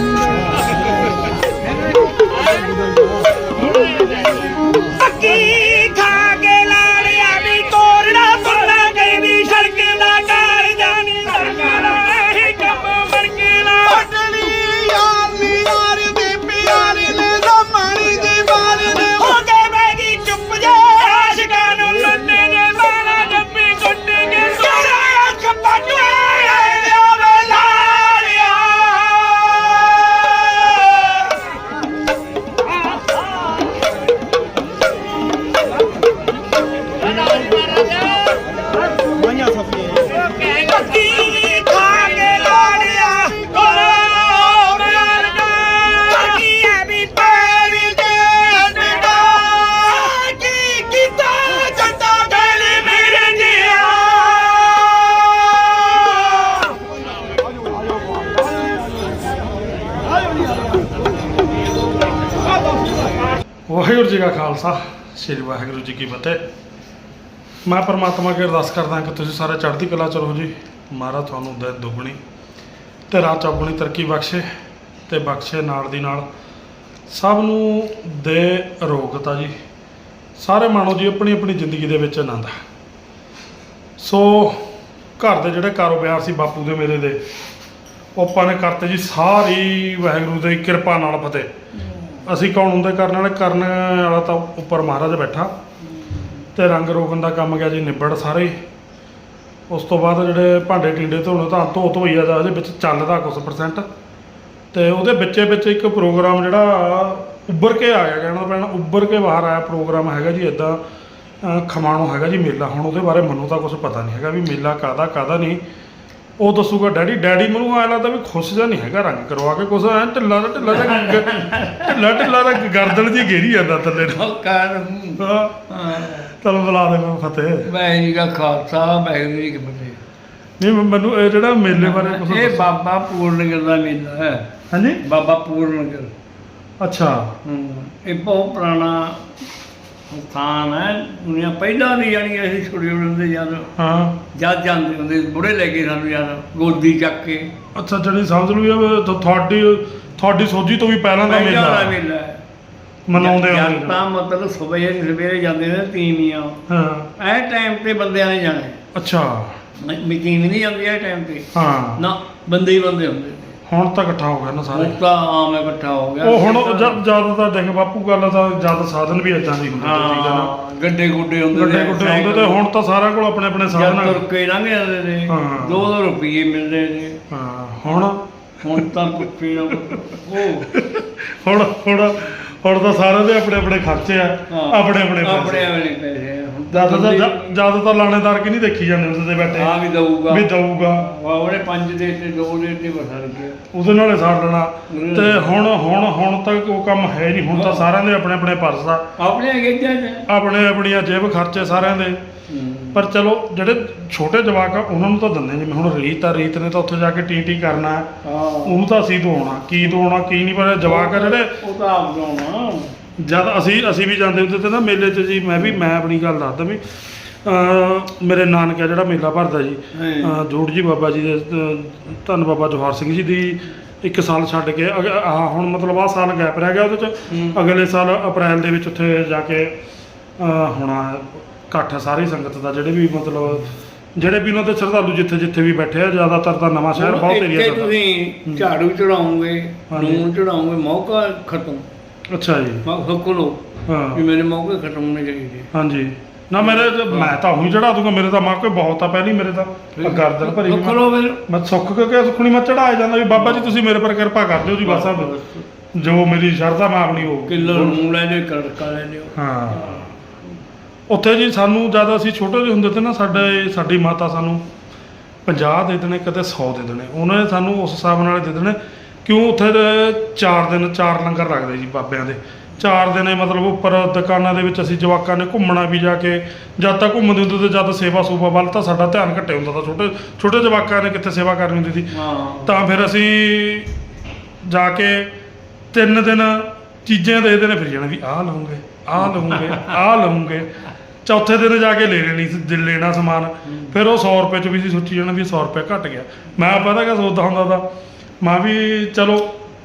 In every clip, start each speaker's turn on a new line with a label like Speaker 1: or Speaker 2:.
Speaker 1: Oh, my God. ਸ੍ਰੀ ਵਾਹਿਗੁਰੂ ਜੀ ਕੀ ਫਤਿਹ। ਮੈਂ ਪਰਮਾਤਮਾ ਅੱਗੇ ਅਰਦਾਸ ਕਰਦਾ ਕਿ ਤੁਸੀਂ ਸਾਰੇ ਚੜ੍ਹਦੀ ਕਲਾ ਚ ਰਹੋ ਜੀ। ਮਹਾਰਾਜ ਤੁਹਾਨੂੰ ਦੇ ਦੁਗਣੀ ਤੇ ਰਾਤ ਚੌਗੁਣੀ ਤਰੱਕੀ ਬਖਸ਼ੇ ਤੇ ਬਖਸ਼ੇ ਨਾਲ ਦੀ ਨਾਲ। ਸਭ ਨੂੰ ਦੇ ਅਰੋਗਤਾ ਜੀ। ਸਾਰੇ ਮਾਣੋ ਜੀ ਆਪਣੀ ਆਪਣੀ ਜ਼ਿੰਦਗੀ ਦੇ ਵਿੱਚ ਆਨੰਦ ਸੋ ਘਰ ਦੇ ਜਿਹੜੇ ਕਾਰੋਬਾਰ ਸੀ ਬਾਪੂ ਦੇ ਮੇਰੇ ਦੇ, ਉਹ ਆਪਾਂ ਨੇ ਕਰਤੇ ਜੀ ਸਾਰੀ ਵਾਹਿਗੁਰੂ ਦੀ ਕਿਰਪਾ ਨਾਲ ਫਤਿਹ। ਅਸੀਂ ਕੌਣ ਹੁੰਦੇ ਕਰਨ ਵਾਲੇ? ਕਰਨ ਵਾਲਾ ਤਾਂ ਉੱਪਰ ਮਹਾਰਾਜ ਬੈਠਾ। ਤੇ ਰੰਗ ਰੋਗਨ ਦਾ ਕੰਮ ਗਿਆ ਜੀ, ਨਿਬੜ ਸਾਰੇ। ਉਸ ਤੋਂ ਬਾਅਦ ਜਿਹੜੇ ਭਾਂਡੇ ਟਿੰਡੇ ਧੋਣੇ ਤਾਂ ਧੋ ਧੋਈ ਆ ਉਹਦੇ ਵਿੱਚ ਚੱਲਦਾ ਕੁਝ ਪਰਸੈਂਟ ਤੇ ਉਹਦੇ ਵਿੱਚੇ ਵਿੱਚ ਇੱਕ ਪ੍ਰੋਗਰਾਮ ਜਿਹੜਾ ਉੱਭਰ ਕੇ ਆ ਗਿਆ ਕਹਿਣਾ ਪੈਣਾ ਉੱਭਰ ਕੇ ਬਾਹਰ ਆਇਆ ਪ੍ਰੋਗਰਾਮ ਹੈਗਾ ਜੀ ਇਦਾਂ ਖਮਾਣੋ ਹੈਗਾ ਜੀ ਮੇਲਾ। ਹੁਣ ਉਹਦੇ ਬਾਰੇ ਮੈਨੂੰ ਤਾਂ ਕੁਝ ਪਤਾ ਨਹੀਂ ਹੈਗਾ ਵੀ ਮੇਲਾ ਕਾਦਾ ਕਾਦਾ ਨਹੀਂ। ਉਹ ਦੱਸੂਗਾ ਡੈਡੀ ਡੈਡੀ ਮੈਨੂੰ ਐਂ ਲੱਗਦਾ ਵੀ ਖੁਸ਼ ਜਿਹਾ ਨਹੀਂ ਹੈਗਾ ਰੰਗ ਕਰਵਾ ਕੇ ਕੁਛ ਐ ਢਿੱਲਾ ਦਾ ਢਿੱਲਾ ਗ- ਢਿੱਲਾ ਢਿੱਲਾ ਦਾ ਗਰਦਨ ਜੀ ਘੇਰੀ ਜਾਂਦਾ ਥੱਲੇ ਨੂੰ।
Speaker 2: ਕਰ।
Speaker 1: ਹਾਂ। ਚਲ ਬੁਲਾ ਦੇ ਮੈਂ ਫਤਿਹ।
Speaker 2: ਮੈਂ ਜੀ ਦਾ ਖਾਲਸਾ ਵਾਹਿਗੁਰੂ ਜੀ ਕੀ ਫਤਿਹ।
Speaker 1: ਨਹੀਂ ਮ- ਮੈਨੂੰ ਇਹ ਜਿਹੜਾ ਮੇਲੇ ਬਾਰੇ ਕੁਝ
Speaker 2: ਇਹ ਬਾਬਾ ਪੂਰਨਗਰ ਦਾ ਮੇਲਾ ਹੈ।
Speaker 1: ਹਾਂਜੀ?
Speaker 2: ਬਾਬਾ ਪੂਰਨਗਰ
Speaker 1: ਅੱਛਾ।
Speaker 2: ਇਹ ਬਹੁਤ ਪੁਰਾਣਾ ਸਥਾਨ ਹੈ ਦੁਨੀਆ ਪਹਿਲਾਂ ਦੀ ਜਾਣੀ ਅਸੀਂ ਛੋਟੇ ਹੁੰਦੇ ਜਦ
Speaker 1: ਹਾਂ।
Speaker 2: ਜਦ ਜਾਂਦੇ ਹੁੰਦੇ ਬੁੜੇ ਲੈ ਕੇ ਸਾਨੂੰ ਜਦ ਗੋਦੀ ਚੱਕ ਕੇ।
Speaker 1: ਅੱਛਾ ਜਿਹੜੀ ਸਮਝ ਲਓ ਵੀ ਤੁ- ਤੁਹਾਡੀ ਤੁਹਾਡੀ ਸੋਝੀ ਤੋਂ ਵੀ ਪਹਿਲਾਂ ਦਾ
Speaker 2: ਪਹਿਲਾਂ ਦਾ
Speaker 1: ਮੇਲਾ
Speaker 2: ਮੇਲਾ ਹੈ।
Speaker 1: ਮਨਾਉਂਦੇ
Speaker 2: ਜਦ
Speaker 1: ਹੁੰਦੇ
Speaker 2: ਤਾਂ ਮਤਲਬ ਸਵੇਰੇ ਸਵੇਰੇ ਜਾਂਦੇ ਨੇ ਤੀਵੀਆਂ।
Speaker 1: ਹਾਂ।
Speaker 2: ਇਹ ਟਾਈਮ ਤੇ ਬੰਦਿਆਂ ਨੇ ਜਾਣਾ
Speaker 1: ਅੱਛਾ।
Speaker 2: ਮੀਟਿੰਗ ਨਹੀਂ ਜਾਂਦੀ ਇਹ ਟਾਈਮ ਤੇ।
Speaker 1: ਹਾਂ।
Speaker 2: ਨਾ ਬੰਦੇ ਹੀ ਬੰਦੇ ਹੁੰਦੇ ਨੇ।
Speaker 1: ਹੁਣ ਤਾਂ ਇਕੱਠਾ ਹੋ ਗਿਆ ਨਾ ਸਾਰੇ।
Speaker 2: ਹੁਣ ਤਾਂ ਆਮ ਇਕੱਠਾ ਹੋ ਗਿਆ।
Speaker 1: ਉਹ ਹੁਣ ਜਦ ਜਦ ਤਾਂ ਦੇਖ ਬਾਪੂ ਗੱਲ ਤਾਂ ਜਦ ਸਾਧਨ ਵੀ ਇਦਾਂ ਦੀ ਹੁੰਦੇ ਠੀਕ ਹੈ ਨਾ।
Speaker 2: ਗੱਡੇ ਗੁੱਡੇ ਹੁੰਦੇ
Speaker 1: ਗੱਡੇ ਗੁੱਡੇ ਹੁੰਦੇ ਤੇ ਹੁਣ ਤਾਂ ਸਾਰਿਆਂ ਕੋਲ ਆਪਣੇ ਆਪਣੇ ਸਾਧਨ ਆ।
Speaker 2: ਤੁਰ ਕੇ ਲੰਘ ਜਾਂਦੇ ਨੇ
Speaker 1: ਹਾਂ।
Speaker 2: 2-2 ਰੁਪਏ ਮਿਲਦੇ ਨੇ
Speaker 1: ਹਾਂ ਹੁਣ?
Speaker 2: ਹੁਣ ਤਾਂ ਨਾ ਉਹ।
Speaker 1: ਹੁਣ ਹੁਣ ਹੁਣ ਤਾਂ ਸਾਰਿਆਂ ਦੇ ਆਪਣੇ ਆਪਣੇ ਖਰਚੇ ਆ। ਆਪਣੇ ਆਪਣੇ
Speaker 2: ਆਪਣੇ ਆਪਣੇ ਪੈਸੇ
Speaker 1: ਜਦ ਤਾਂ ਲਾਣੇਦਾਰ ਕਿ ਨਹੀਂ ਦੇਖੀ ਜਾਂਦੇ ਹੁੰਦੇ ਤੇ ਬੈਠੇ?
Speaker 2: ਆ ਵੀ ਦਊਗਾ।
Speaker 1: ਵੀ ਦਊਗਾ।
Speaker 2: ਵਾ ਉਹਨੇ ਪੰਜ ਦੇ ਤੇ ਦੋ ਦੇ ਤੇ ਬਸਰ ਗਿਆ
Speaker 1: ਉਹਦੇ ਨਾਲੇ ਸਾਰ ਲੈਣਾ। ਤੇ ਹੁਣ ਹੁਣ ਹੁਣ ਤੱਕ ਉਹ ਕੰਮ ਹੈ ਨਹੀਂ। ਹੁਣ ਤਾਂ ਸਾਰਿਆਂ ਦੇ ਆਪਣੇ ਆਪਣੇ ਪਰਸ ਆ।
Speaker 2: ਆਪਣੇ ਗੇਜਾਂ ਚ
Speaker 1: ਆਪਣੇ ਆਪਣੀਆਂ ਜੇਬ ਖਰਚੇ ਸਾਰਿਆਂ ਦੇ। ਪਰ ਚਲੋ ਜਿਹੜੇ ਛੋਟੇ ਜਵਾਕ ਆ ਉਹਨਾਂ ਨੂੰ ਤਾਂ ਦਿੰਦੇ ਜਿਵੇਂ ਹੁਣ ਰੀਤ ਆ ਰੀਤ ਨੇ ਤਾਂ ਉੱਥੇ ਜਾ ਕੇ ਟੀ ਟੀ ਕਰਨਾ। ਉਹਨੂੰ ਤਾਂ ਅਸੀਂ ਦਵਾਉਣਾ। ਕੀ ਦਵਾਉਣਾ ਕੀ ਨਹੀਂ ਪਰ ਜਵਾਕ ਆ ਜਿਹੜੇ
Speaker 2: ਉਹ ਤਾਂ ਆਪ ਜਾਣਾ
Speaker 1: ਜਦ ਅਸੀਂ ਅਸੀਂ ਵੀ ਜਾਂਦੇ ਹੁੰਦੇ ਤੇ ਨਾ ਮੇਲੇ 'ਚ ਜੀ ਮੈਂ ਵੀ ਮੈਂ ਆਪਣੀ ਗੱਲ ਦੱਸਦਾ ਵੀ ਅਹ ਮੇਰੇ ਨਾਨਕਾ ਜਿਹੜਾ ਮੇਲਾ ਭਰਦਾ ਜੀ। ਅਹ ਜੋੜ ਜੀ ਬਾਬਾ ਜੀ ਦੇ ਅਹ ਧੰਨ ਬਾਬਾ ਜਵਾਹਰ ਸਿੰਘ ਜੀ ਦੀ ਇੱਕ ਸਾਲ ਛੱਡ ਕੇ ਅਗ- ਆਹ ਹੁਣ ਮਤਲਬ ਆਹ ਸਾਲ ਗੈਪ ਰਹਿ ਗਿਆ ਉਹਦੇ 'ਚ। ਅਗਲੇ ਸਾਲ ਅਪ੍ਰੈਲ ਦੇ ਵਿੱਚ ਉੱਥੇ ਜਾ ਕੇ ਅਹ ਹੋਣਾ ਇਕੱਠ ਸਾਰੀ ਸੰਗਤ ਦਾ ਜਿਹੜੇ ਵੀ ਮਤਲਬ ਜਿਹੜੇ ਵੀ ਉਹਨਾਂ ਦੇ ਸ਼ਰਧਾਲੂ ਜਿੱਥੇ ਜਿੱਥੇ ਵੀ ਬੈਠੇ ਆ ਜ਼ਿਆਦਾਤਰ ਤਾਂ ਨਵਾਂ ਸ਼ਹਿਰ ਬਹੁਤ
Speaker 2: ਇੱਥੇ
Speaker 1: ਏਰੀਆ ਦਾ
Speaker 2: ਤੁਸੀਂ ਝਾੜੂ ਚੜਾਉਂਗੇ
Speaker 1: ਹਾਂਜੀ।
Speaker 2: ਨੂਨ ਚੜਾਉਂਗੇ ਮੌਕਾ ਖਤਮ
Speaker 1: ਅੱਛਾ ਜੀ।
Speaker 2: ਹੁੱਕ ਲੋ ਵੀ
Speaker 1: ਹਾਂ।
Speaker 2: ਮੇਰੇ ਮੌਕੇ ਖਤਮ ਹੋਣੇ ਚਾਹੀਦੇ।
Speaker 1: ਹਾਂਜੀ। ਨਾ ਮੇਰੇ ਤੇ- ਮੈਂ ਤਾਂ ਉਹੀ ਚੜਾ ਦੂੰਗਾ ਮੇਰੇ ਤਾਂ ਮਾਂ ਕੋਈ ਬਹੁਤ ਆ ਪਹਿਲੀ ਮੇਰੇ ਤਾਂ ਆਹ ਗਰਦਨ ਭਰੀ ਮੈਂ-
Speaker 2: ਲੋ ਫਿਰ।
Speaker 1: ਮੈਂ ਸੁੱਖ ਕੇ ਸੁਖਣੀ ਮੈਂ ਚੜਾਇਆ ਜਾਂਦਾ ਵੀ ਬਾਬਾ ਜੀ ਤੁਸੀਂ ਮੇਰੇ ਪਰ ਕਿਰਪਾ ਕਰ ਦਿਓ ਜੀ ਬਸ ਆ। ਜੋ ਮੇਰੀ ਸ਼ਰਧਾ ਮੈਂ ਆਪਣੀ ਉਹ
Speaker 2: ਕਿਲੋ ਨੂਨ ਲੈ ਲਿਓ ਕੜਕਾ ਲੈ ਲਿਓ
Speaker 1: ਹਾਂ। ਉੱਥੇ ਜੀ ਸਾਨੂੰ ਜਦ ਅਸੀਂ ਛੋਟੇ ਜਿਹੇ ਹੁੰਦੇ ਤੇ ਨਾ ਸਾਡੇ ਸਾਡੀ ਮਾਤਾ ਸਾਨੂੰ 50 ਦੇ ਦੇਣੇ ਕਦੇ 100 ਦੇ ਦੇਣੇ। ਉਹਨਾਂ ਨੇ ਸਾਨੂੰ ਉਸ ਹਿਸਾਬ ਨਾਲ ਦੇ ਦੇਣੇ। ਕਿਉਂ ਉੱਥੇ ਦੇ ਚਾਰ ਦਿਨ ਚਾਰ ਲੰਗਰ ਲੱਗਦੇ ਜੀ ਬਾਬਿਆਂ ਦੇ? ਚਾਰ ਦਿਨ ਮਤਲਬ ਉੱਪਰ ਦੁਕਾਨਾਂ ਦੇ ਵਿੱਚ ਅਸੀਂ ਜਵਾਕਾਂ ਨੇ ਘੁੰਮਣਾ ਵੀ ਜਾ ਕੇ ਜਦ ਤੱਕ ਘੁੰਮਦੇ ਹੁੰਦੇ ਤੇ ਜਦ ਸੇਵਾ ਸੂਬਾ ਵੱਲ ਤਾਂ ਸਾਡਾ ਧਿਆਨ ਘੱਟੇ ਹੁੰਦਾ ਤਾਂ ਛੋਟੇ ਛੋਟੇ ਜਵਾਕਾਂ ਨੇ ਕਿੱਥੇ ਸੇਵਾ ਕਰਨੀ ਹੁੰਦੀ ਸੀ। ਤਾਂ ਫਿਰ ਅਸੀਂ ਜਾ ਕੇ ਤਿੰਨ ਦਿਨ ਚੀਜ਼ਾਂ ਦੇਖਦੇ ਨੇ ਫਿਰ ਜਾਣਾ ਵੀ ਆਹ ਲਵਾਂਗੇ ਆਹ ਲਵਾਂਗੇ ਆਹ ਲਵਾਂਗੇ ਚੌਥੇ ਦਿਨ ਜਾ ਕੇ ਲੈ ਲੈਣੀ ਲੈਣਾ ਸਮਾਨ। ਫਿਰ ਉਹ 100 ਰੁਪਏ ਚ ਵੀ ਸੀ ਸੋਚੀ ਜਾਣਾ ਵੀ 100 ਰੁਪਏ ਘਟ ਗਿਆ। ਮੈਂ ਪਤਾ ਕਿ ਸੋਚਦਾ ਹੁੰਦਾ ਤਾਂ? ਮੈਂ ਵੀ ਚਲੋ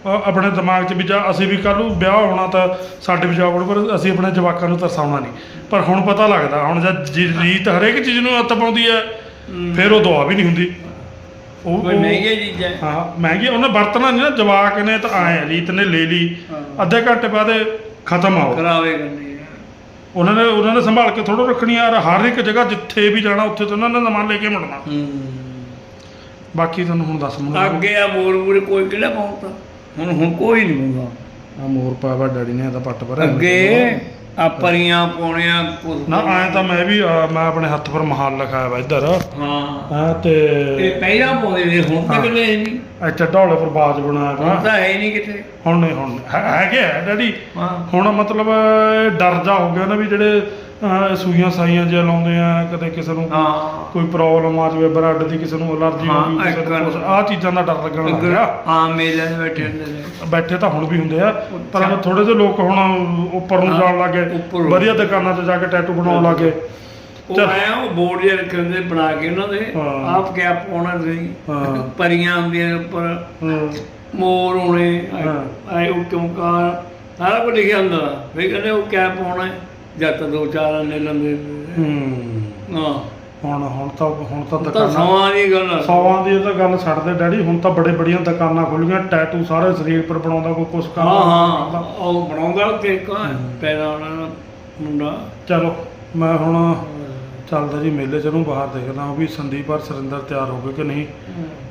Speaker 1: ਅ- ਆਪਣੇ ਦਿਮਾਗ 'ਚ ਵੀ ਜਾ ਅਸੀਂ ਵੀ ਕੱਲ੍ਹ ਨੂੰ ਵਿਆਹ ਹੋਣਾ ਤਾਂ ਸਾਡੇ ਵੀ ਜਾਵੜ ਪਰ ਅਸੀਂ ਆਪਣੇ ਜਵਾਕਾਂ ਨੂੰ ਤਰਸਾਉਣਾ ਨਹੀਂ ਪਰ ਹੁਣ ਪਤਾ ਲੱਗਦਾ ਹੁਣ ਜਦ ਜੀ- ਰੀਤ ਹਰੇਕ ਚੀਜ਼ ਨੂੰ ਹੱਥ ਪਾਉਂਦੀ ਹੈ ਫਿਰ ਉਹ ਦੁਆ ਵੀ ਨਹੀਂ ਹੁੰਦੀ ਉਹ
Speaker 2: ਕੋਈ
Speaker 1: ਉਹ-
Speaker 2: ਮਹਿੰਗੀ ਚੀਜ਼ਾਂ ਹੈ।
Speaker 1: ਮਹਿੰਗੀ ਉਹਨੇ ਵਰਤਣਾ ਨਹੀਂ ਨਾ ਜਵਾਕ ਨੇ ਤਾਂ ਆਏ ਰੀਤ ਨੇ ਲੈ ਲਈ
Speaker 2: ਹਾਂ।
Speaker 1: ਅੱਧੇ ਘੰਟੇ ਬਾਅਦ ਇਹ ਖਤਮ ਆਓ
Speaker 2: ਕਰਨੀ ਹੈ।
Speaker 1: ਉਹਨਾਂ ਨੇ ਉਹਨਾਂ ਨੇ ਸੰਭਾਲ ਕੇ ਥੋੜਾ ਰੱਖਣੀ ਆ ਹਰ ਇੱਕ ਜਗ੍ਹਾ ਜਿੱਥੇ ਵੀ ਜਾਣਾ ਉੱਥੇ ਤੋਂ ਉਹਨਾਂ ਨੇ ਸਮਾਨ ਲੈ ਕੇ ਮੁੜਨਾ
Speaker 2: ਹੂੰ
Speaker 1: ਬਾਕੀ ਤੁਹਾਨੂੰ ਹੁਣ ਦੱਸ ਮੁੰਡਾ
Speaker 2: ਅੱਗੇ ਆ ਮੋਰ ਮੂਰੇ ਕੋਈ ਕਿਹੜਾ ਪਾਉਂਦਾ ਹੁਣ ਹੁਣ ਕੋਈ ਨਹੀਂ ਪਾਉਂਦਾ
Speaker 1: ਆ ਮੋਰ ਪਾਵਾ ਡੈਡੀ ਨੇ ਇਹਦਾ ਪੱਟ ਪਰ
Speaker 2: ਅੱਗੇ ਆ ਪਰੀਆਂ ਪਾਉਣੀਆਂ ਕੁਝ
Speaker 1: ਨਾ ਆਏ ਤਾਂ ਮੈਂ ਵੀ ਮੈਂ ਆਪਣੇ ਹੱਥ ਪਰ ਮਹਾਲ ਲਿਖਾਇਆ ਵਾ ਇੱਧਰ।
Speaker 2: ਹਾਂ।
Speaker 1: ਹਾਂ ਤੇ
Speaker 2: ਇਹ ਪਹਿਲਾਂ ਪਾਉਂਦੇ ਨੇ ਹੁਣ ਤਾਂ
Speaker 1: ਹਾਂ।
Speaker 2: ਕਿਤੇ ਹੈ ਨਹੀਂ।
Speaker 1: ਇੱਥੇ ਢੋਲੇ ਪਰ ਬਾਜ ਬਣਾਇਆ
Speaker 2: ਹੁਣ
Speaker 1: ਵਾ
Speaker 2: ਤਾਂ ਹੈ ਨਹੀਂ ਕਿਤੇ।
Speaker 1: ਹੁਣ ਨਹੀਂ ਹੁਣ ਹੈ- ਹੈਗੇ ਆ ਡੈਡੀ।
Speaker 2: ਹਾਂ।
Speaker 1: ਹੁਣ ਮਤਲਬ ਡਰ ਜਾ ਹੋ ਗਿਆ ਨਾ ਵੀ ਜਿਹੜੇ ਅਹ, ਸੂਈਆਂ ਸਾਈਆਂ ਜਿਹਾ ਲਾਉਂਦੇ ਆ ਕਦੇ ਕਿਸੇ ਨੂੰ
Speaker 2: ਹਾਂ
Speaker 1: ਕੋਈ ਪ੍ਰੋਬਲਮ ਆ ਜਾਵੇ ਬਲੱਡ ਦੀ ਕਿਸੇ ਨੂੰ ਅਲਰਜੀ ਹੋ
Speaker 2: ਹਾਂ,
Speaker 1: ਗਈ ਕਿਸੇ ਨੂੰ ਕੁਛ ਆਹ ਚੀਜ਼ਾਂ ਦਾ ਡਰ ਲੱਗਣ ਲੱਗ ਗਿਆ
Speaker 2: ਹਾਂ ਮੇਲੇ ਦੇ ਬੈਠੇ ਹੁੰਦੇ ਨੇ
Speaker 1: ਬੈਠੇ ਤਾਂ ਹੁਣ ਵੀ ਹੁੰਦੇ ਆ ਪਰ
Speaker 2: ਅੱਛਾ।
Speaker 1: ਥੋੜੇ ਜਿਹੇ ਲੋਕ ਹੁਣ ਉੱਪਰ ਨੂੰ
Speaker 2: ਹਾਂ,
Speaker 1: ਜਾਣ ਲੱਗੇ
Speaker 2: ਉੱਪਰ।
Speaker 1: ਵਧੀਆ ਦੁਕਾਨਾਂ 'ਤੇ ਜਾ ਕੇ ਟੈਟੂ ਬਣਾਉਣ ਲੱਗੇ
Speaker 2: ਉਹ
Speaker 1: ਚੱਲ।
Speaker 2: ਆਇਆ ਉਹ ਬੋਰਡ ਜਿਹਾ ਰੱਖੇ ਹੁੰਦੇ ਬਣਾ ਕੇ ਉਹਨਾਂ ਦੇ
Speaker 1: ਹਾਂ।
Speaker 2: ਆਪ ਕਿਆ ਪਾਉਣਾ
Speaker 1: ਹਾਂ।
Speaker 2: ਪਰੀਆਂ ਹੁੰਦੀਆਂ ਨੇ ਉੱਪਰ
Speaker 1: ਹੂੰ
Speaker 2: ਮੋਰ ਹੋਣੇ
Speaker 1: ਹਾਂ।
Speaker 2: ਆਏ ਉਹ ਕਿਉਂਕਾਰ ਸਾਰਾ ਕੁਝ ਲਿਖਿਆ ਹੁੰਦਾ ਵੀ ਕਹਿੰਦੇ ਉਹ ਕਿਆ ਪਾਉਣਾ ਹੈ ਜੱਟ ਦੋ ਚਾਰ ਅੰਨੇ ਲੰਦੇ
Speaker 1: ਹੂੰ।
Speaker 2: ਹਾਂ।
Speaker 1: ਹੁਣ ਹੁਣ ਤਾਂ ਹੁਣ ਤਾਂ
Speaker 2: ਤਾਂ
Speaker 1: ਦੁਕਾਨਾਂ
Speaker 2: ਸਮਾਂ ਦੀ ਗੱਲ।
Speaker 1: ਸੌਆਂ ਦੀ ਇਹ ਤਾਂ ਗੱਲ ਛੱਡ ਦੇ ਡੈਡੀ ਹੁਣ ਤਾਂ ਬੜੇ ਬੜੀਆਂ ਦੁਕਾਨਾਂ ਖੁੱਲ ਗਈਆਂ ਟੈਟੂ ਸਾਰੇ ਸਰੀਰ ਪਰ ਬਣਾਉਂਦਾ ਕੋਈ ਕੁਛ
Speaker 2: ਹਾਂ
Speaker 1: ਕਰਦਾ
Speaker 2: ਹਾਂ ਉਹ ਬਣਾਉਂਦਾ ਉੱਤੇ ਕਾ ਪੈਦਾ ਵਾਲਾ ਮੁੰਡਾ।
Speaker 1: ਚਲੋ ਮੈਂ ਹੁਣ ਚੱਲਦਾ ਜੀ ਮੇਲੇ ਚ ਨੂੰ ਬਾਹਰ ਦੇਖਦਾ ਹਾਂ ਵੀ ਸੰਦੀਪ ਔਰ ਸੁਰਿੰਦਰ ਤਿਆਰ ਹੋ ਗਏ ਕਿ ਨਹੀਂ?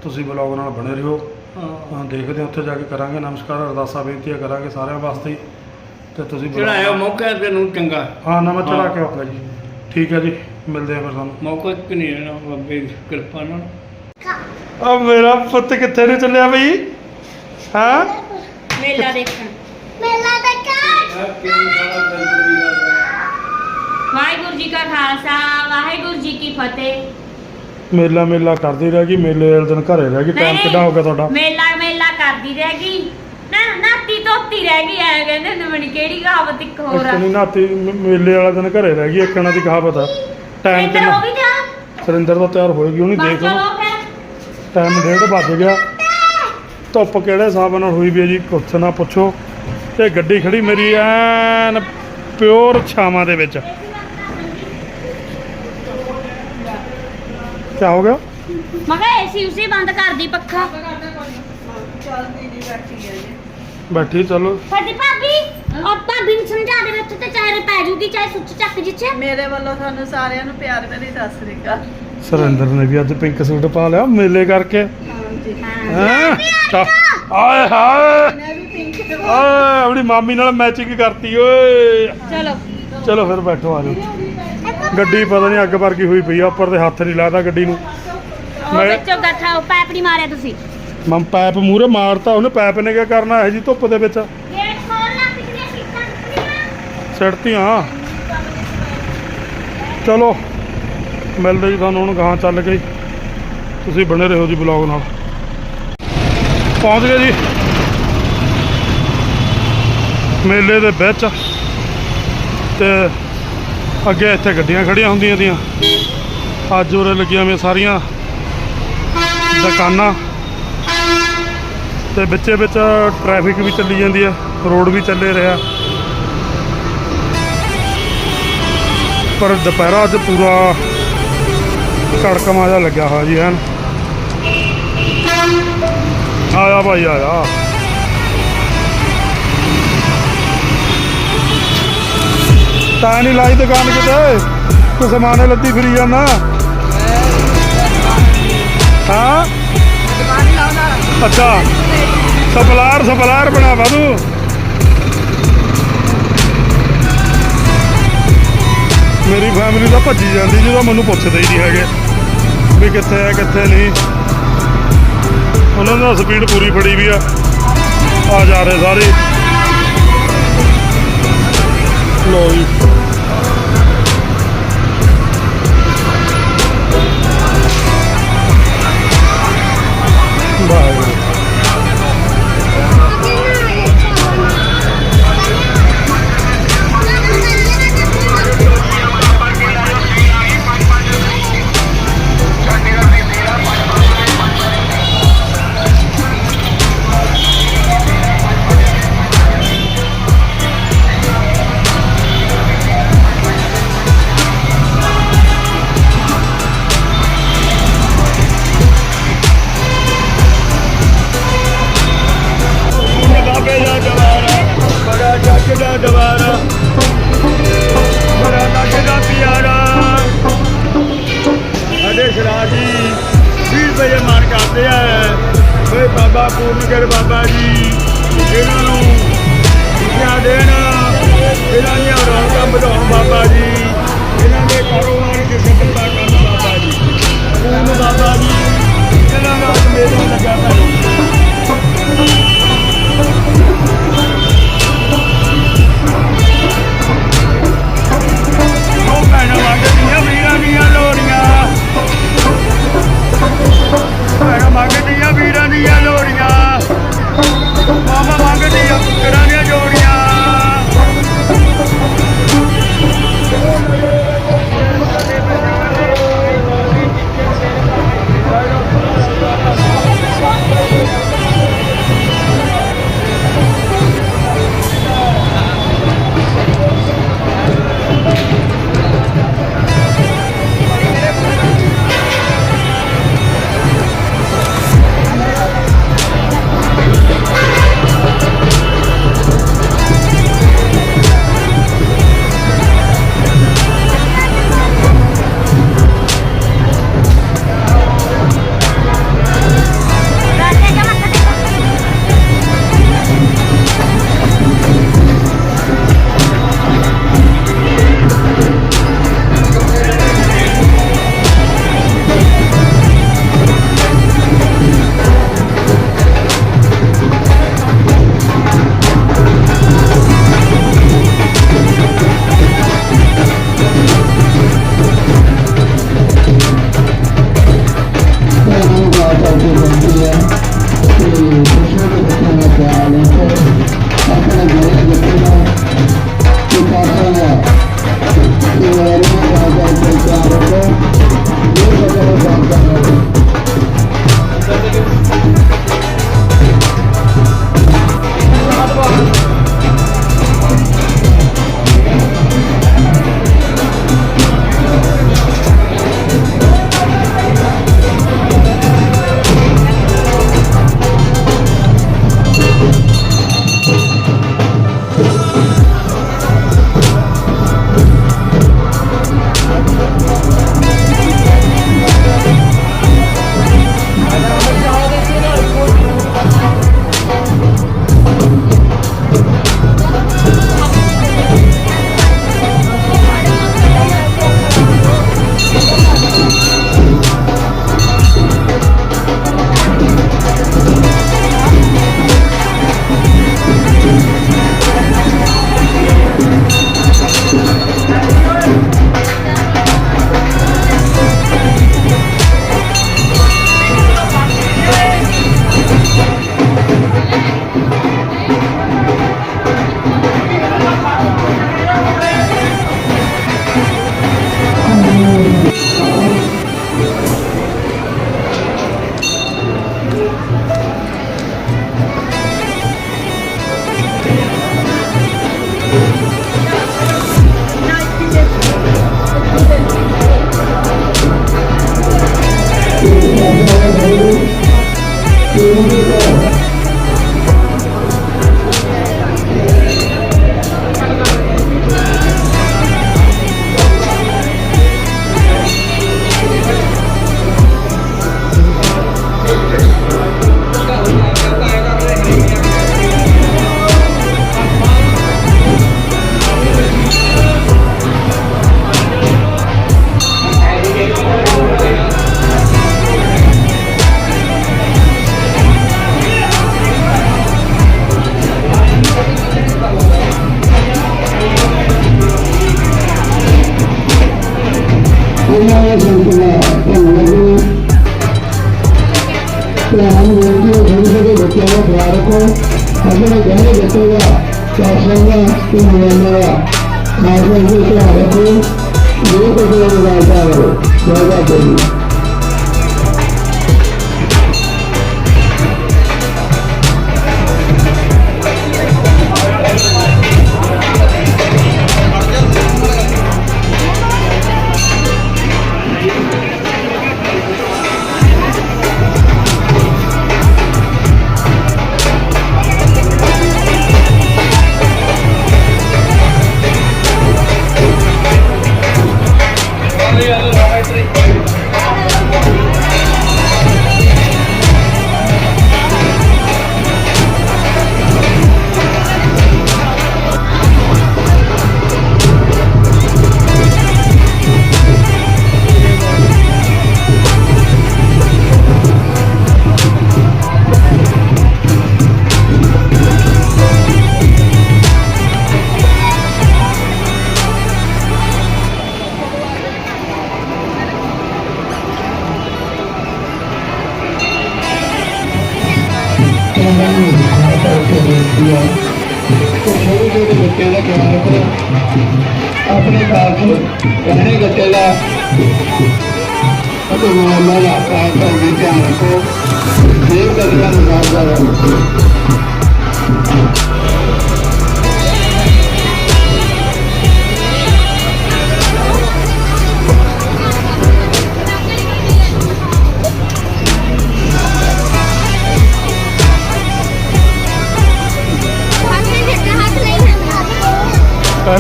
Speaker 1: ਤੁਸੀਂ ਬਲੌਗ ਨਾਲ ਬਣੇ ਰਹੋ।
Speaker 2: ਹਾਂ।
Speaker 1: ਹਾਂ ਦੇਖਦੇ ਹਾਂ ਉੱਥੇ ਜਾ ਕੇ ਕਰਾਂਗੇ। ਨਮਸਕਾਰ ਅਰਦਾਸਾਂ ਬੇਨਤੀਆਂ ਕਰਾਂਗੇ ਸਾਰਿਆਂ ਵਾਸਤੇ। ਤੇ ਤੁਸੀਂ vlog-
Speaker 2: ਚੜਾਇਆ ਮੌਕਾ ਤੈਨੂੰ ਚੰਗਾ।
Speaker 1: ਹਾਂ ਨਾ ਮੈਂ ਚੜਾ
Speaker 2: ਹਾਂ।
Speaker 1: ਕੇ ਆਉਂਗਾ ਜੀ। ਠੀਕ ਹੈ ਜੀ ਮਿਲਦੇ ਆ ਫਿਰ ਤੁਹਾਨੂੰ।
Speaker 2: ਮੌਕਾ ਕਿ ਨਹੀਂ ਰਹਿਣਾ ਬਾਬੇ ਦੀ ਕਿਰਪਾ ਨਾਲ।
Speaker 1: ਆ ਮੇਰਾ ਪੁੱਤ ਕਿੱਥੇ ਨੂੰ ਚੱਲਿਆ ਬਈ? ਹਾਂ?
Speaker 3: ਮੇਲਾ ਦੇਖਣ। ਮੇਲਾ ਦੇਖਣ। ਵਾਹਿਗੁਰੂ ਜੀ ਕਾ ਖਾਲਸਾ ਵਾਹਿਗੁਰੂ ਜੀ ਕੀ ਫਤਿਹ।
Speaker 1: ਮੇਲਾ ਮੇਲਾ ਕਰਦੀ ਰਹਿ ਗਈ ਮੇਲੇ ਵਾਲੇ ਦਿਨ ਘਰੇ ਰਹਿ ਗਈ ਟਾਈਮ
Speaker 3: ਨਹੀਂ,
Speaker 1: ਕਿੱਡਾ ਹੋ ਗਿਆ ਤੁਹਾਡਾ?
Speaker 3: ਮੇਲਾ ਮੇਲਾ ਕਰਦੀ ਰਹਿ ਗਈ। ਨਾ ਨਾਤੀ ਤੋਤੀ ਰਹਿ ਗਈ ਐ ਕਹਿੰਦੇ ਹੁੰਦੇ ਮਣੀ ਕਿਹੜੀ ਕਹਾਵਤ ਇੱਕ ਹੋਰ
Speaker 1: ਇੱਕ
Speaker 3: ਆ
Speaker 1: ਨਹੀਂ ਨਾਤੀ ਮ- ਮੇਲੇ ਵਾਲਾ ਦਿਨ ਘਰੇ ਰਹਿ ਗਈ ਇੱਕਣਾ ਦੀ ਕਹਾਵਤ ਆ ਟਾਈਮ
Speaker 3: ਇੱਧਰ
Speaker 1: ਕਿੰਨਾ?
Speaker 3: ਹੋ ਵੀ ਜਾ?
Speaker 1: ਸਰਿੰਦਰ ਦਾ ਤਿਆਰ ਹੋਏਗੀ ਉਹਨੇ
Speaker 3: ਬਸ
Speaker 1: ਦੇਖ
Speaker 3: ਚਲੋ
Speaker 1: ਲਓ।
Speaker 3: ਫਿਰ।
Speaker 1: ਟਾਈਮ ਡੇਢ ਵੱਜ ਗਿਆ। ਧੁੱਪ ਕਿਹੜੇ ਹਿਸਾਬ ਨਾਲ ਹੋਈ ਵੀ ਹੈ ਜੀ ਕੁਛ ਨਾ ਪੁੱਛੋ। ਤੇ ਗੱਡੀ ਖੜੀ ਮੇਰੀ ਐਨ ਪਿਓਰ ਛਾਵਾਂ ਦੇ ਵਿੱਚ। ਕੀ ਹੋ ਗਿਆ?
Speaker 3: ਮੈਂ ਕਿਹਾ ਏਸੀ ਉਸੇ ਬੰਦ ਕਰ ਦੀ ਪੱਖਾ
Speaker 1: ਬੈਠੀ ਚਲੋ।
Speaker 3: ਫਰਦੀ ਭਾਬੀ ਉਹ ਭਾਬੀ ਨੂੰ ਸਮਝਾ ਦੇ ਉੱਥੇ ਤੇ ਚਾਹੇ ਪੈ ਜੂਗੀ ਚਾਹੇ ਸੁੱਚ ਚੱਕ ਜਿੱਚੇ
Speaker 4: ਮੇਰੇ ਵੱਲੋਂ ਤੁਹਾਨੂੰ ਸਾਰਿਆਂ ਨੂੰ ਪਿਆਰ ਭਰੀ ਸਤਿ ਸ੍ਰੀ ਅਕਾਲ।
Speaker 1: ਸਰਿੰਦਰ ਨੇ ਵੀ ਅੱਜ ਪਿੰਕ ਸੂਟ ਪਾ ਲਿਆ ਮੇਲੇ ਕਰਕੇ।
Speaker 4: ਹਾਂਜੀ।
Speaker 1: ਹੈਂ। ਆਏ ਹਾਏ।
Speaker 4: ਮੈਂ ਵੀ ਪਿੰਕ
Speaker 1: ਆਏ ਆਪਣੀ ਮਾਮੀ ਨਾਲ ਮੈਚਿੰਗ ਕਰਤੀ ਓਏ।
Speaker 3: ਚਲੋ।
Speaker 1: ਚਲੋ ਫਿਰ ਬੈਠੋ ਆ ਜਾਓ। ਗੱਡੀ ਪਤਾ ਨਹੀਂ ਅੱਗ ਵਰਗੀ ਹੋਈ ਪਈ ਆ ਉੱਪਰ ਤੇ ਹੱਥ ਨਹੀਂ ਲਾਦਾ ਗੱਡੀ ਨੂੰ। ਮੈਂ-
Speaker 3: ਵਿੱਚੋਂ ਗੱਠਾ ਉਹ ਪੈਪ ਨਹੀਂ ਮਾਰਿਆ ਤੁਸੀਂ।
Speaker 1: ਮੈਂ ਪੈਪ ਮੂਰੇ ਮਾਰਤਾ ਉਹਨੇ ਪੈਪ ਨੇ ਕੀ ਕਰਨਾ ਇਹ ਜੀ ਧੁੱਪ ਦੇ ਵਿੱਚ?
Speaker 3: ਗੇਟ ਖੋਲ ਲਾ ਪਿਛਲੇ ਸੀਟਾਂ ਟੁੱਟੀਆਂ
Speaker 1: ਸਿੜਤੀਆਂ। ਚਲੋ ਮਿਲਦੇ ਜੀ ਤੁਹਾਨੂੰ ਹੁਣ ਗਾਂ ਚੱਲ ਕੇ ਤੁਸੀਂ ਬਣੇ ਰਹੋ ਜੀ ਬਲੌਗ ਨਾਲ। ਪਹੁੰਚ ਗਏ ਜੀ। ਮੇਲੇ ਦੇ ਵਿੱਚ। ਤੇ ਅੱਗੇ ਇੱਥੇ ਗੱਡੀਆਂ ਖੜੀਆਂ ਹੁੰਦੀਆਂ ਦੀਆਂ ਅੱਜ ਉਰੇ ਲੱਗੀਆਂ ਹੋਈਆਂ ਸਾਰੀਆਂ। ਦੁਕਾਨਾਂ। ਤੇ ਵਿੱਚੇ ਵਿੱਚ ਟ੍ਰੈਫਿਕ ਵੀ ਚੱਲੀ ਜਾਂਦੀ ਹੈ ਰੋਡ ਵੀ ਚੱਲੇ ਰਿਹਾ ਪਰ ਦੁਪਹਿਰਾ ਅੱਜ ਪੂਰਾ ਕੜਕਮਾ ਜਿਹਾ ਲੱਗਿਆ ਹੋਇਆ ਜੀ ਐਨ ਆਇਆ ਭਾਈ, ਆਇਆ। ਤਾਂ ਨਹੀਂ ਲਾਈ ਦੁਕਾਨ ਕਿਤੇ? ਤੂੰ ਸਮਾਨੇ ਲੱਦੀ ਫਿਰੀ ਜਾਂਦਾ? ਹਾਂ? ਅੱਛਾ ਸਪਲਾਰ ਸਪਲਾਰ ਬਣਾਵਾ ਤੂੰ ਮੇਰੀ ਫੈਮਿਲੀ ਤਾਂ ਭੱਜੀ ਜਾਂਦੀ, ਜਦੋਂ ਮੈਨੂੰ ਪੁੱਛਦੇ ਹੀ ਨਹੀਂ ਹੈਗੇ ਵੀ ਕਿੱਥੇ ਹੈ, ਕਿੱਥੇ ਨਹੀਂ। ਉਹਨਾਂ ਦਾ ਸਪੀਡ ਪੂਰੀ ਫੜੀ ਵੀ ਆ। ਆ ਜਾ ਰਹੇ ਸਾਰੇ। ਲੋ ਜੀ।
Speaker 5: ਜਗਾ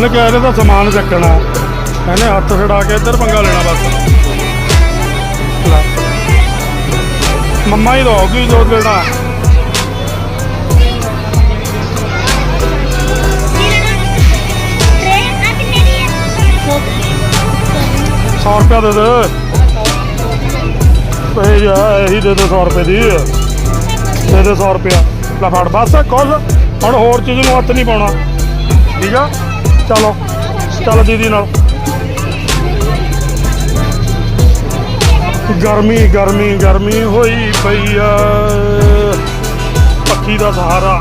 Speaker 1: ਕਹਿੰਦੇ ਕਿ ਇਹਨੇ ਤਾਂ ਸਮਾਨ ਚੱਕਣਾ ਕਹਿੰਦੇ ਹੱਥ ਛਡਾ ਕੇ ਇੱਧਰ ਪੰਗਾ ਲੈਣਾ ਬਸ। ਲੈ। ਮੰਮਾ ਹੀ ਦੋਗੀ ਜੋ ਦੇਣਾ ਸੌ ਰੁਪਇਆ ਦੇ ਦੇ। ਇਹ ਜਾ, ਇਹੀ ਦੇ ਦੇ 100 ਰੁਪਏ ਦੀ। ਦੇ ਦੇ 100 ਰੁਪਇਆ। ਲੈ ਫੜ, ਬਸ ਕੁੱਲ ਹੁਣ ਹੋਰ ਚੀਜ਼ ਨੂੰ ਹੱਥ ਨਹੀਂ ਪਾਉਣਾ। ਠੀਕ ਆ? ਚਲੋ ਚੱਲ ਦੀਦੀ ਨਾਲ। ਗਰਮੀ ਗਰਮੀ ਗਰਮੀ ਹੋਈ ਪਈ ਆ। ਪੱਖੀ ਦਾ ਸਹਾਰਾ।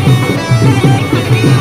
Speaker 1: いただきます!